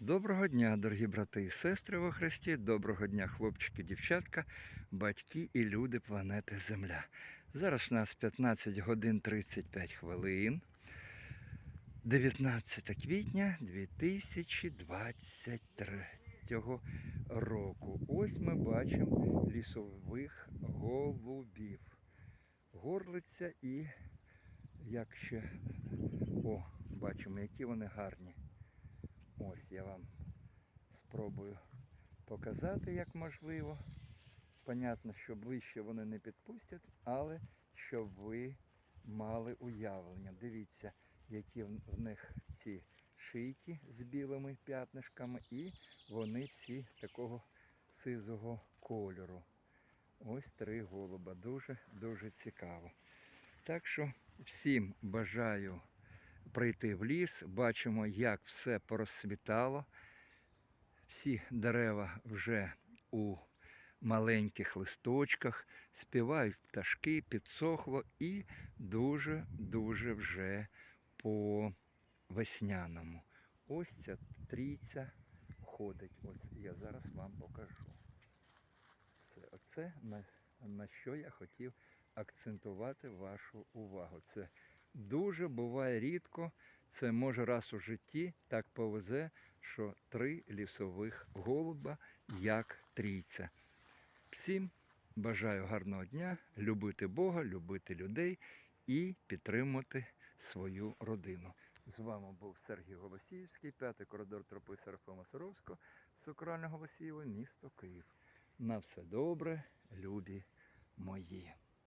Доброго дня, дорогі брати і сестри во Христі. Доброго дня, хлопчики, дівчатка, батьки і люди планети Земля. Зараз у нас 15 годин 35 хвилин. 19 квітня 2023 року. Ось ми бачимо лісових голубів. Горлиця і як ще. О, бачимо, які вони гарні. Ось я вам спробую показати, як можливо. Понятно, що ближче вони не підпустять, але щоб ви мали уявлення. Дивіться, які в них ці шийки з білими п'ятнишками, і вони всі такого сизого кольору. Ось три голуба. Дуже дуже цікаво. Так що всім бажаю прийти в ліс, бачимо, як все порозцвітало. Всі дерева вже у маленьких листочках, співають пташки, підсохло і дуже-дуже вже по весняному. Ось ця трійця ходить. Ось я зараз вам покажу. Це, оце на, на що я хотів акцентувати вашу увагу. Це дуже буває рідко. Це може раз у житті так повезе, що три лісових голуба, як трійця. Всім бажаю гарного дня, любити Бога, любити людей і підтримувати свою родину. З вами був Сергій Голосіївський, п'ятий коридор тропи Серафима Саровського, Сокральне Голосієве, місто Київ. На все добре, любі мої.